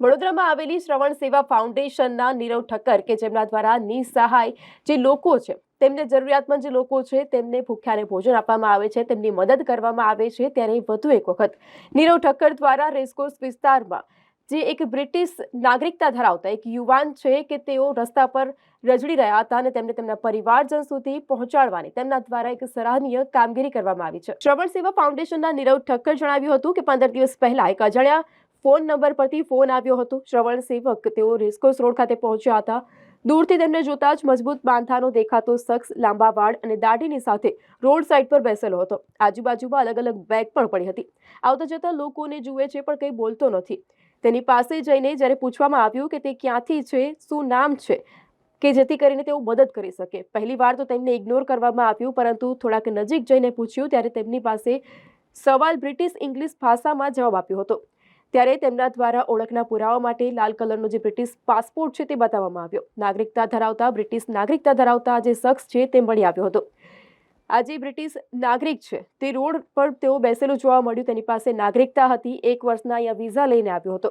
વડોદરામાં આવેલી શ્રવણ સેવા ફાઉન્ડેશનના નીરવ ઠક્કર કે જેમના દ્વારા નિસહાય જે લોકો છે, તેમને જરૂરિયાતમંદ જે લોકો છે, તેમને ભૂખ્યાને ભોજન આપવામાં આવે છે, તેમની મદદ કરવામાં આવે છે ત્યારે વધુ એક વખત નીરવ ઠક્કર દ્વારા રેસકોર્સ વિસ્તારમાં જે એક બ્રિટિશ નાગરિકતા ધરાવતા એક યુવાન છે કે તેઓ રસ્તા પર રજડી રહ્યા હતા અને તેમને તેમના પરિવારજન સુધી પહોંચાડવાની તેમના દ્વારા એક સરાહનીય કામગીરી કરવામાં આવી છે. શ્રવણ સેવા ફાઉન્ડેશનના નીરવ ઠક્કર જણાવ્યું હતું કે પંદર દિવસ પહેલા એક અજાણ્યા ફોન નંબર પરથી ફોન આવ્યો હતો. શ્રવણ સેવક તેઓ રેસકોર્સ રોડ ખાતે પહોંચ્યા હતા. દૂરથી તેમને જોતા જ મજબૂત બાંધાનો દેખાતો શખ્સ લાંબા વાળ અને દાઢીની સાથે રોડ સાઈડ પર બેસેલો હતો. આજુબાજુમાં અલગ અલગ બેગ પણ પડી હતી. આવતા જતા લોકોને જુએ છે પણ કંઈ બોલતો નથી. તેની પાસે જઈને જ્યારે પૂછવામાં આવ્યું કે તે ક્યાંથી છે, શું નામ છે, કે જેથી કરીને તેઓ મદદ કરી શકે. પહેલી વાર તો તેમને ઇગ્નોર કરવામાં આવ્યું, પરંતુ થોડાક નજીક જઈને પૂછ્યું ત્યારે તેમની પાસે સવાલ બ્રિટિશ ઇંગ્લિશ ભાષામાં જવાબ આપ્યો હતો. ત્યારે તેમના દ્વારા ઓળખના પુરાવા માટે લાલ કલરનો જે બ્રિટિશ પાસપોર્ટ છે તે બતાવવામાં આવ્યો. નાગરિકતા ધરાવતા, બ્રિટિશ નાગરિકતા ધરાવતા જે શખ્સ છે તે મળી આવ્યો હતો. આ જે બ્રિટિશ નાગરિક છે, તે રોડ પર તેઓ બેસેલું જોવા મળ્યું. તેની પાસે નાગરિકતા હતી. એક વર્ષના અહીંયા વિઝા લઈને આવ્યો હતો.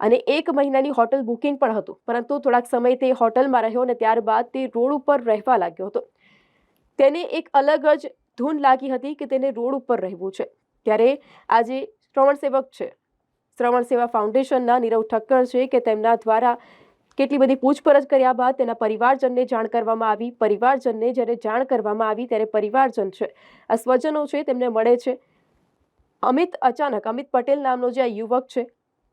અને એક મહિનાની હોટલ બુકિંગ પણ હતું. પરંતુ થોડાક સમય તે હોટલમાં રહ્યો અને ત્યારબાદ તે રોડ ઉપર રહેવા લાગ્યો હતો. તેને એક અલગ જ ધૂન લાગી હતી કે તેને રોડ ઉપર રહેવું છે. ત્યારે આજે શ્રવણ સેવક છે શ્રવણ સેવા ફાઉન્ડેશનના નીરવ ઠક્કર છે કે તેમના દ્વારા કેટલી બધી પૂછપરછ કર્યા બાદ તેના પરિવારજનને જાણ કરવામાં આવી. પરિવારજનને જ્યારે જાણ કરવામાં આવી ત્યારે પરિવારજન છે, આ સ્વજનો છે, તેમને મળે છે. અમિત અચાનક, અમિત પટેલ નામનો જે આ યુવક છે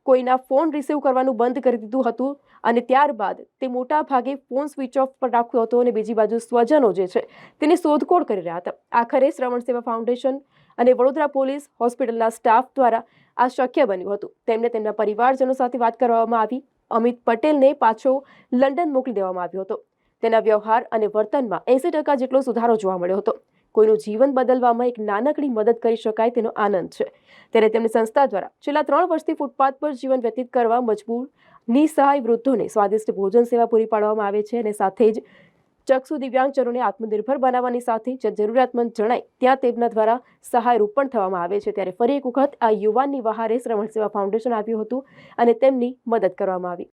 કોઈના ફોન રિસીવ કરવાનું બંધ કરી દીધું હતું અને ત્યારબાદ તે મોટા ભાગે ફોન સ્વિચ ઓફ પર રાખ્યો હતો અને બીજી બાજુ સ્વજનો જે છે તેની શોધખોળ કરી રહ્યા હતા. આખરે શ્રવણ સેવા ફાઉન્ડેશન અને વડોદરા પોલીસ હોસ્પિટલના સ્ટાફ દ્વારા આ શક્ય બન્યું હતું. તેમને તેમના પરિવારજનો સાથે વાત કરવામાં આવી. અમિત પટેલને પાછો લંડન મોકલી દેવામાં આવ્યો હતો. તેના વ્યવહાર અને વર્તનમાં એંસી ટકા જેટલો સુધારો જોવા મળ્યો હતો. કોઈનું જીવન બદલવામાં એક નાનકડી મદદ કરી શકાય તેનો આનંદ છે. ત્યારે તેમની સંસ્થા દ્વારા છેલ્લા ત્રણ વર્ષથી ફૂટપાથ પર જીવન વ્યતીત કરવા મજબૂર, નિસહાય વૃદ્ધોને સ્વાદિષ્ટ ભોજન સેવા પૂરી પાડવામાં આવે છે અને સાથે જ ચક્ષુ દિવ્યાંગજનોને આત્મનિર્ભર બનાવવાની સાથે જે જરૂરિયાતમંદ જણાય ત્યાં તેમના દ્વારા સહાયરૂપ પણ થવામાં આવે છે. ત્યારે ફરી એક વખત આ યુવાનની વહારે શ્રવણ સેવા ફાઉન્ડેશન આવ્યું હતું અને તેમની મદદ કરવામાં આવી.